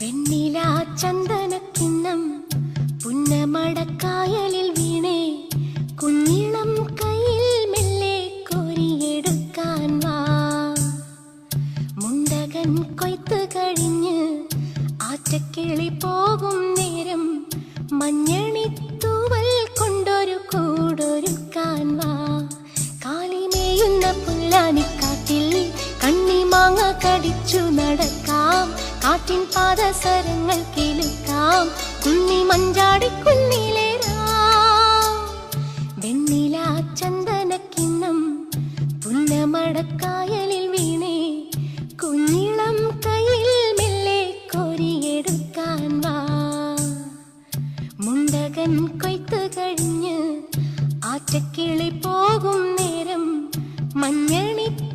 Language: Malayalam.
വെണ്ണില ചന്ദനക്കിണ്ണം പുന്നമടക്കായലിൽ വീണേ കുഞ്ഞിളം കയ്യിൽ മെല്ലെ കോരിയെടുക്കാൻ വാ. മുണ്ടകൻ കൊയ്ത്ത് കഴിഞ്ഞ് ആറ്റക്കിളി പോകും നേരം മഞ്ഞണിത്തൂവൽ കൊണ്ടൊരു കൂടൊരുക്കാൻ വാ. കാലിമേയുന്ന പുല്ലാനിക്കാട്ടിൽ കാറ്റിൻ പാദസരങ്ങൾ കിളിക്കാം. കുന്നി മഞ്ചാടി കുന്നിലേറാം. വെണ്ണില ചന്ദനക്കിണ്ണം പുന്നമടക്കായലിൽ വീണേ. കുഞ്ഞിളം കയ്യിൽ മെല്ലെ കോരിയെടുക്കാൻ വാ. മുണ്ടകൻ കൊയ്ത്തു കഴിഞ്ഞ് ആറ്റക്കിളി പോകും നേരം മഞ്ഞണി